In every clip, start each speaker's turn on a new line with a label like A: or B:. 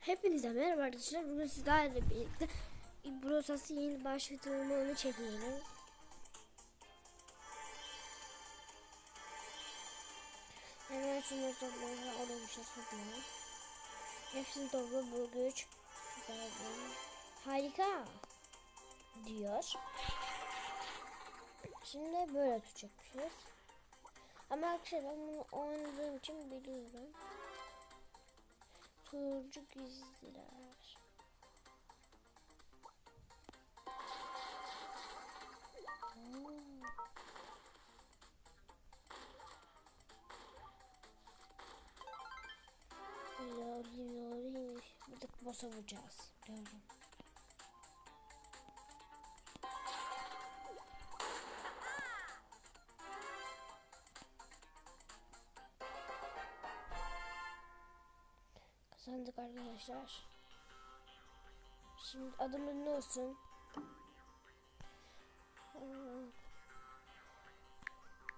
A: Hepinize merhaba arkadaşlar. Bugün sizlerle birlikte Brosas'ı yeni başlatımını çekiyorum. Hemen şunları toplayalım. Oraya bir şey toplayalım. Hepsini topla bu güç. Harika. Diyor. Şimdi böyle tutacakmışız. Ama arkadaşlar ben bunu oynadığım için biliyorum. Turcu gizliler. Hmm. Lori loriymiş. Burada boss'a vuracağız. Biliyorum. Arkadaşlar. Şimdi adımız ne olsun? Bu.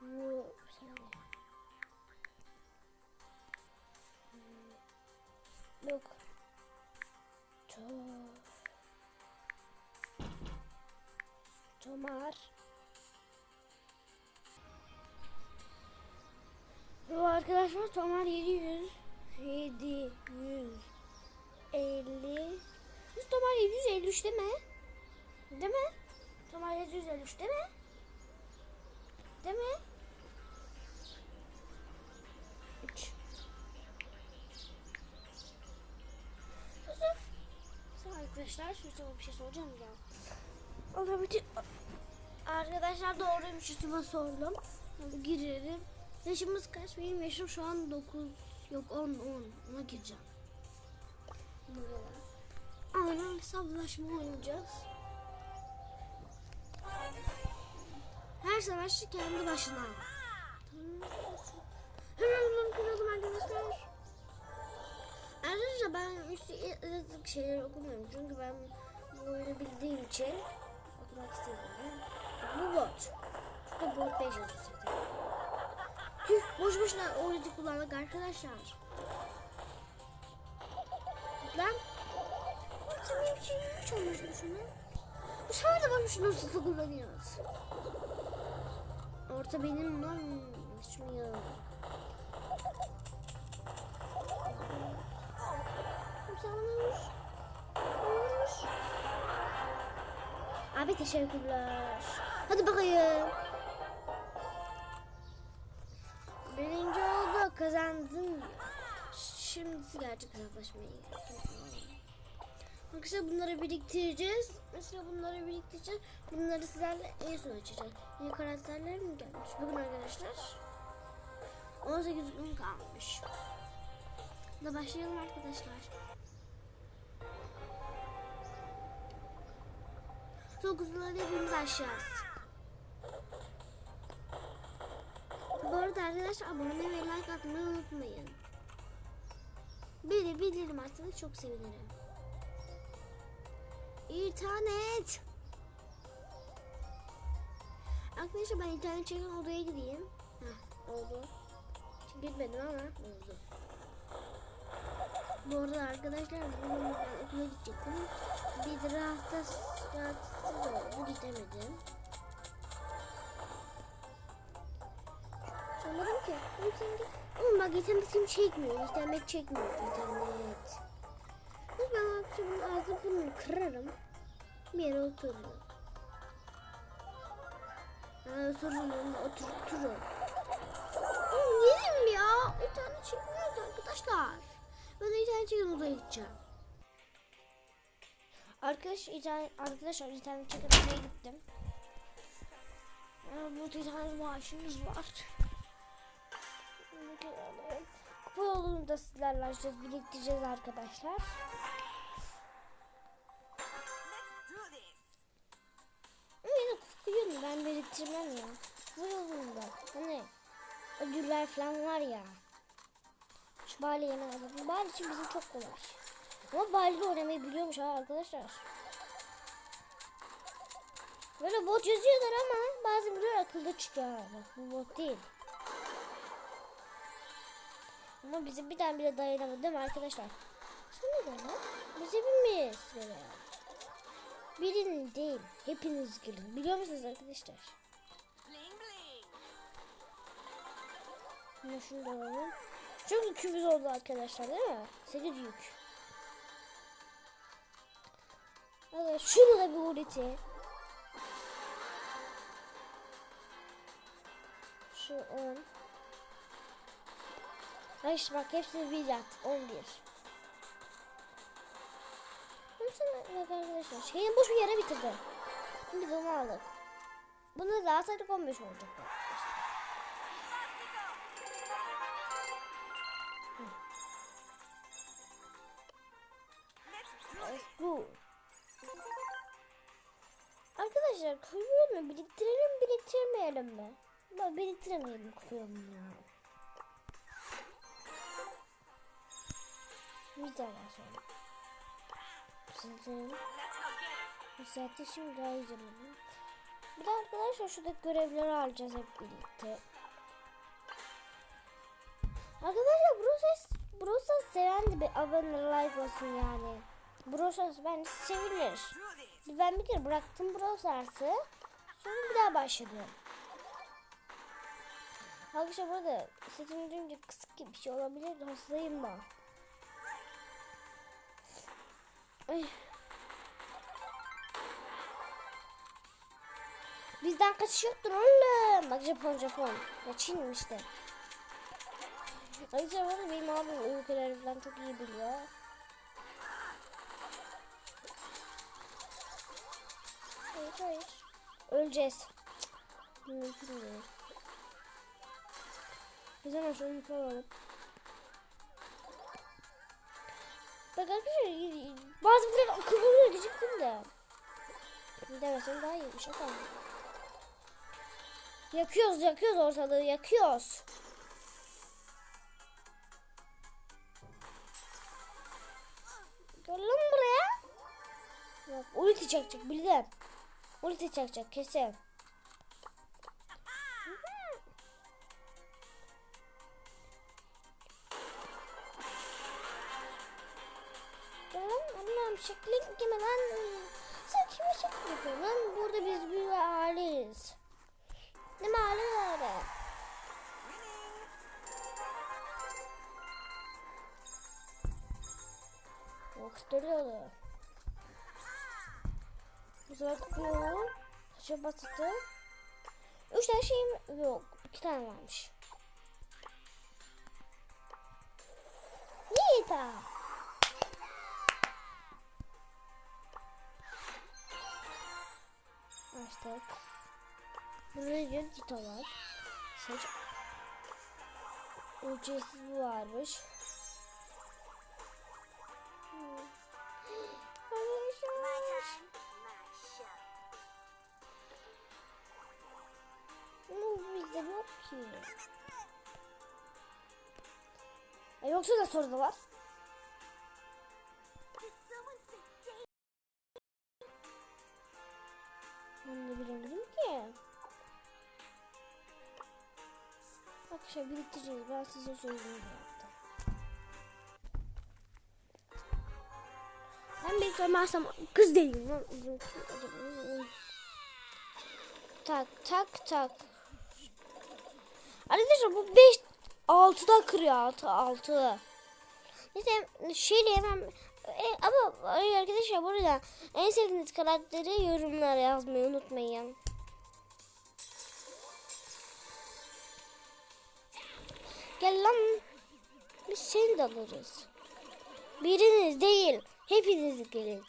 A: Hmm, Yok. To Tomar. Bu arkadaşlar Tomar 700 750 Biz Tomar 753 değil mi? Değil mi? Tomar 753 değil mi? Değil mi? 3 Yusuf arkadaşlar şimdi sana bir şey soracağım ya. Allah Arkadaşlar doğruymuş Yusuf'a sordum. Girelim. Yaşımız kaç? Benim yaşım şu an 9 yok 10 10 ona gireceğim. Böyle. Aynen hesaplaşma oynayacağız. Her savaşçı kendi başına. Hemen bunu kıralım arkadaşlar. Ayrıca ben üstü yazık şeyler okumuyorum. Çünkü ben bu oyunu bildiğim için okumak istemiyorum. Bu bot. Şurada bot 5 yazıyor. Tüh boş boşuna oyuncu kullandık arkadaşlar. Lan. Sen benim için hiç olmuş şunu. Bu sefer de ben şunu hırsızlı kullanıyoruz. Orta benim lan. Şunu ya. Bana. Abi teşekkürler. Hadi bakayım. Birinci oldu kazandın. Şimdi gerçek hesaplaşmaya geldik. Arkadaşlar bunları biriktireceğiz. Mesela bunları biriktireceğiz. Bunları sizlerle en son açacağız. Yeni karakterler mi gelmiş? Bugün arkadaşlar 18 gün kalmış. Da başlayalım arkadaşlar. Dokuzları hepimiz aşacağız. Bu arada arkadaşlar abone ve like atmayı unutmayın. Bir de bildirim atsanız çok sevinirim. İnternet. Arkadaşlar ben internet çeken odaya gideyim. Heh, oldu. Şimdi gitmedim ama oldu. Bu arada arkadaşlar bugün ben okula gidecektim. Bir rahatsız, rahatsız oldu gidemedim. Sanırım ki. Oğlum bak internetim çekmiyor. İnternet çekmiyor internet. Ben akşam ağzını bunu kırarım. Bir yere otururum. Ha, otururum, otururum. Oğlum yedim ya. İnternet çekmiyor arkadaşlar. Ben de internet çeken odaya gideceğim. Arkadaş, internet, arkadaşlar internet çeken odaya gittim. Ya, bu internet maaşımız var. Yolunu da sizlerle açacağız, biriktireceğiz arkadaşlar. Kupa yolunu ben biriktirmem ya. Bu yolunda hani ödüller falan var ya. Şu Bali yemeği alalım. Bali için bizim çok kolay. Ama Bali'de oynamayı biliyormuş ha arkadaşlar. Böyle bot yazıyorlar ama bazı biliyor akılda çıkıyor. Bak bu bot değil. Ama bizim bir tane bile dayanamadı değil mi arkadaşlar? Sen ne lan? Biz hepimiz gelelim. Birinin değil, hepiniz gelin. Biliyor musunuz arkadaşlar? Bunu şunu da alalım. Çok yükümüz oldu arkadaşlar değil mi? 8 yük. Evet, şunu da bir ulti. Şu 10. Ay işte bak hepsini bir at. 11. Hepsini bak arkadaşlar. Şeyi boş bir yere bitirdi. Biz onu aldık. Bunu da alsaydık 15 olacaktı. Let's go. Arkadaşlar kuyuyu mu biriktirelim biriktirmeyelim mi? Ben biriktiremeyelim kuyumu ya. Bir daha sonra.
B: İt.
A: zaten şimdi daha güzel olur. Bir de arkadaşlar şuradaki görevleri alacağız hep birlikte. Arkadaşlar Brosas Brosas seven de bir abone like olsun yani. Brosas bence sevilir. Ben bir kere bıraktım Brosas'ı. Sonra bir daha başladım. Arkadaşlar burada sesim duyunca kısık gibi bir şey olabilir. Hastayım ben. Ay. Bizden kaçış yoktur oğlum. Bak Japon Japon. Ya Çin işte. Ayrıca bana benim abim ülkeleri falan çok iyi biliyor. Hayır hayır. Öleceğiz. Mümkün değil. Biz hemen yukarı alalım. Arkadaşlar bazı bir akıllı oluyor diyecektim de. Demesem daha iyiymiş. Mı? Yakıyoruz yakıyoruz ortalığı yakıyoruz. Gel lan buraya. Bak ulti çakacak bildim. Ulti çakacak kesin. Aileyiz. Ne mi duruyordu. Bu sefer kutuyorum. Saça batıttı. Üç tane şeyim yok. iki tane varmış. Nita. Açtık. Diyor Nita var. Saç. Ücretsiz bu varmış. Hmm. Bizde yok ki. E yoksa da soruda var. Biriktireceğiz. Ben size söyleyeyim yaptım. Ben biriktirmezsem kız değilim lan. Tak tak tak. Arkadaşlar bu 5 6'da kırıyor 6 6. Neyse şöyle hemen e, ama arkadaşlar burada en sevdiğiniz karakteri yorumlara yazmayı unutmayın. Gel lan. Biz seni de alırız. Biriniz değil. Hepiniz gelin.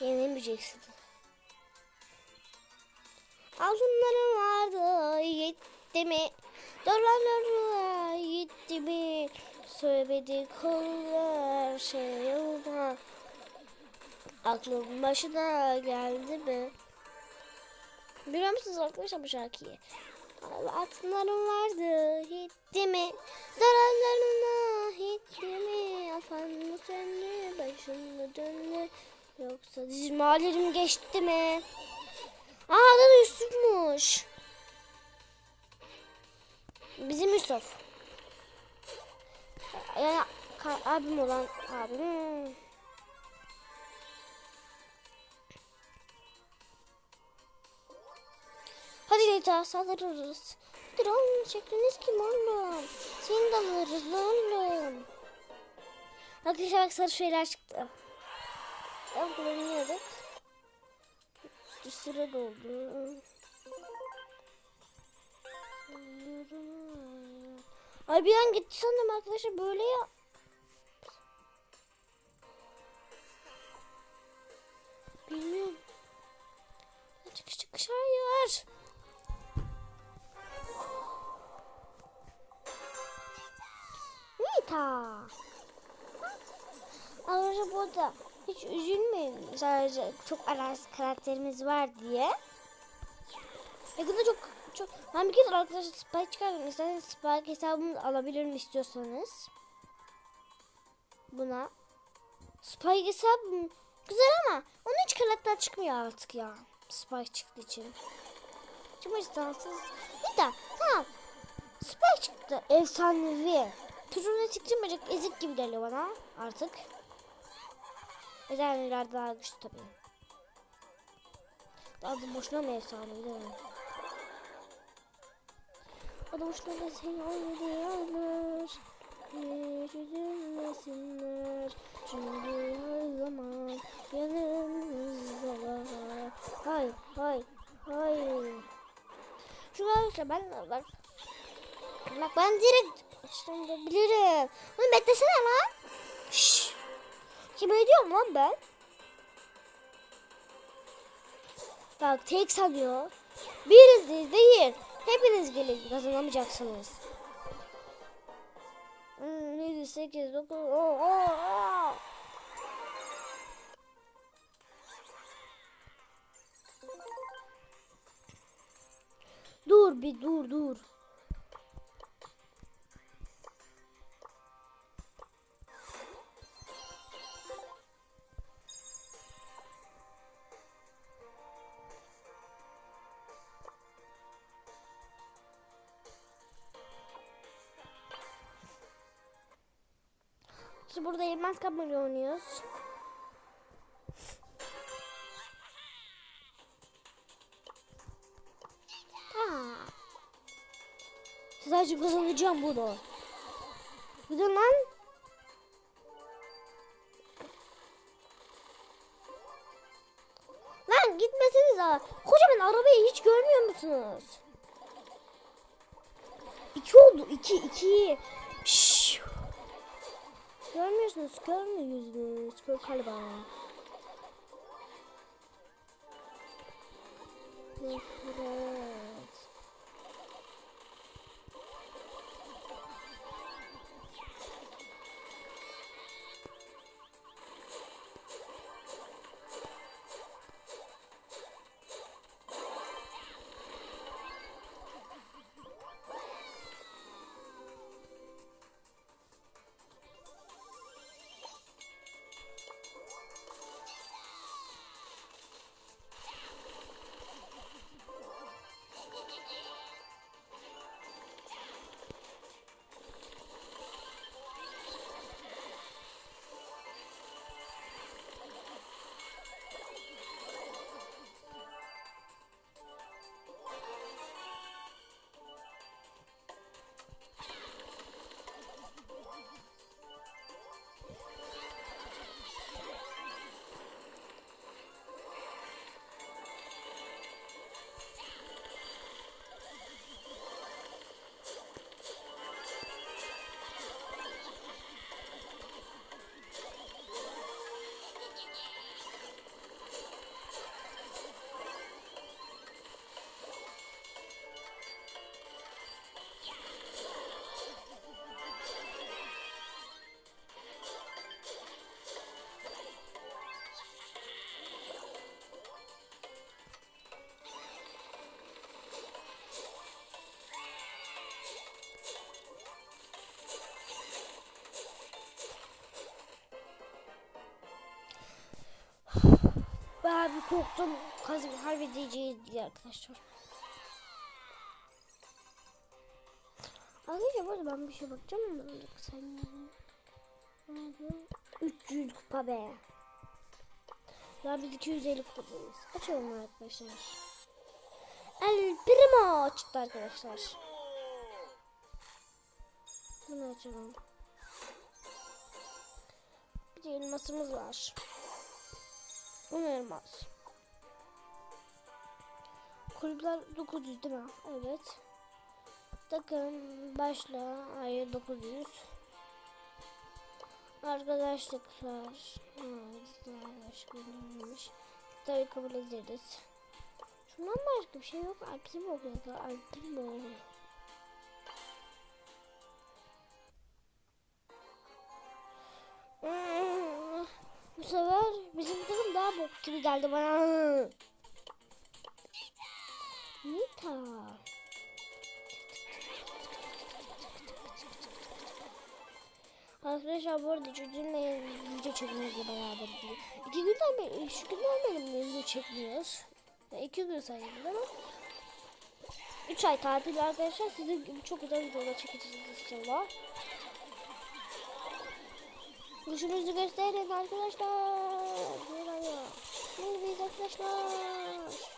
A: Yenemeyeceksiniz. Altınlarım vardı gitti mi? Dolarlarım gitti mi? Söyledi kollar şey yolda. Aklım başına geldi mi? Biliyor musunuz arkadaşlar bu şarkıyı? Altınlarım vardı gitti mi? Dolarlarına gitti mi? Afan mı söndü? Başım mı döndü? Yoksa dizmalerim geçti mi? Aa adı Yusuf'muş. Bizim Yusuf. Yani abim olan abim. Hadi Nita saldırırız. Drone şekliniz kim oğlum? Seni de alırız oğlum. Arkadaşlar bak sarı şeyler çıktı. Ben kullanıyorduk. Bir süre doldu. Ay bir an gitti sandım arkadaşlar böyle ya. Bilmiyorum. Çıkış çıkış hayır. Nita. Arkadaşlar bu arada hiç üzülmeyin. Sadece çok aras karakterimiz var diye. Yakında çok çok ben bir kez arkadaşlar Spike çıkardım. İsterseniz Spike hesabımı alabilirim istiyorsanız. Buna. Spike hesabım güzel ama onun hiç karakter çıkmıyor artık ya. Spike çıktığı için. Çok isterseniz. Bir de tamam. Spike çıktı. Efsanevi. Türüne çıkmayacak ezik gibi geliyor bana artık. Efsaneler daha güçlü tabii. Adı boşuna mı efsane değil mi? Adı boşuna da seni oynayalım. Hiç üzülmesinler. Çünkü her zaman yanımızdalar. Hay hay hay. Şu arkadaşlar ben bak. Bak ben direkt işte bilirim. Bunu beklesene lan. Şşş. Kim ediyorum lan ben? Bak tek sanıyor. Biriniz değil. Hepiniz gelin kazanamayacaksınız. Hmm, 7, 8, 9, oh, oh, oh. Dur bir dur dur. Şimdi burada yemez kapmaca oynuyoruz. Ha. Sadece kazanacağım bunu. Gidin lan. Lan gitmeseniz Kocaman arabayı hiç görmüyor musunuz? İki oldu. iki iki. Görmüyorsunuz, görmüyorsunuz. Gör galiba. Nefret. Ben bir korktum. Kazım halledeceğiz diye arkadaşlar. Arkadaşlar bu arada ben bir şey bakacağım ama sen Nerede? 300 kupa be. Ya biz 250 kupayız. Açalım arkadaşlar. El Primo çıktı arkadaşlar. Bunu açalım. Bir de elmasımız var. On elmas. Kulüpler 900 değil mi? Evet. Takım başla. Hayır 900. Arkadaşlıklar. Arkadaşlıklarmış. Tabii kabul ederiz. Şundan başka bir şey yok. Alpim okuyor. Alpim okuyor. Hmm, Bu sefer bizim takım daha bok gibi geldi bana. Nita. Arkadaşlar bu arada çocuğumla video çekmiyoruz beraber. İki günden beri, şu günden beri video çekmiyoruz. Ya iki gün sayılır ama. Üç ay tatil arkadaşlar. Size çok güzel videolar çekeceğiz inşallah. Gücünüzü gösterin arkadaşlar. Merhaba. Merhaba arkadaşlar.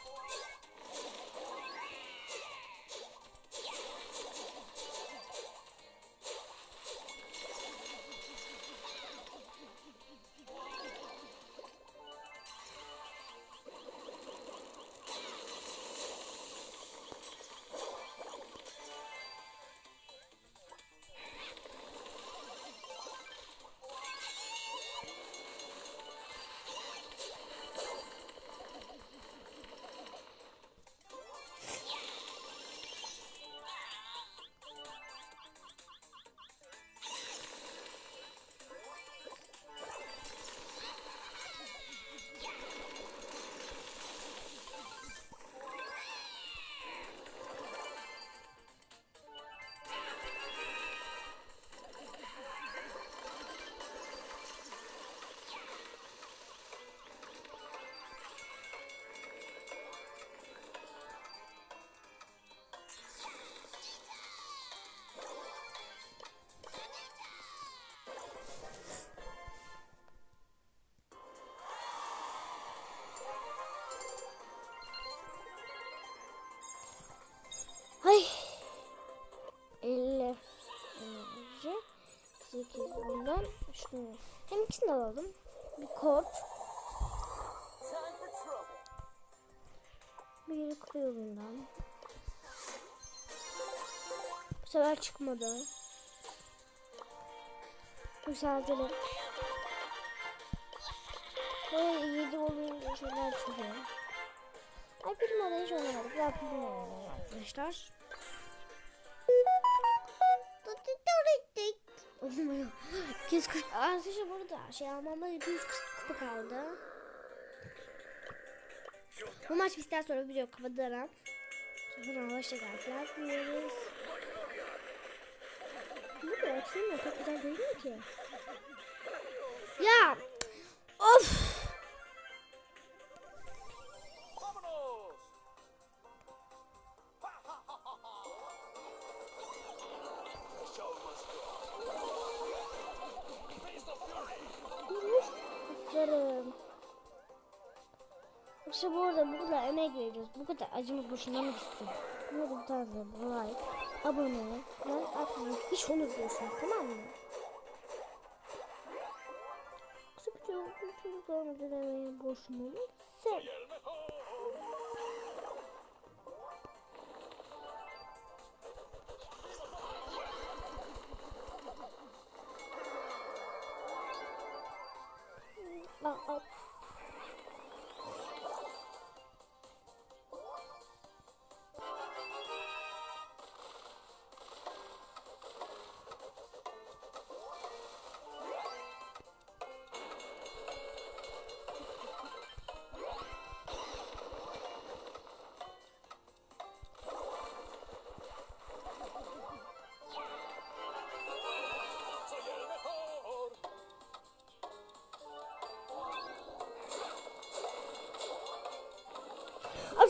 A: 8 ondan. Şunu. Hem ikisini alalım. Bir kod. Bir yolundan. Bu sefer çıkmadı. Yükseltelim. Böyle 7 olunca şeyler çıkıyor. Ay Primo'da hiç oynamadık. Ya oynayalım arkadaşlar. Olmuyor. 240 Arkadaşlar burada şey almamda 240 kupa kaldı. Bu maç bizden sonra video kapatalım. Sonra hoşçakalın. Diyoruz. Bu da açılmıyor. Çok güzel mi ki? Ya! Of! Aferin. İşte bu arada bu kadar emek veriyoruz. Bu kadar acımız boşuna mı gitsin? Burada bir tane like, abone, like atmayı hiç unutmuyorsunuz tamam mı? Sıkıntı yok. Çocuklarımızı demeye boşuna mı gitsin?
C: ¡El mejor!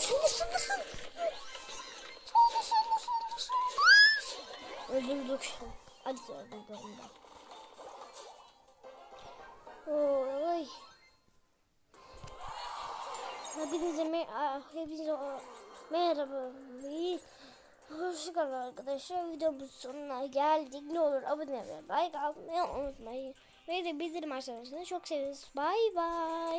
A: şunu şunu şunu. Öldürdük. Hadi öldürdük onu da. Oy. Hepinize, me ah, hepinize merhaba. Hoşçakalın arkadaşlar. Videomuzun sonuna geldik. Ne olur abone ve like atmayı unutmayın. Ve de bildirim açarsanız çok seviniriz. Bay bay.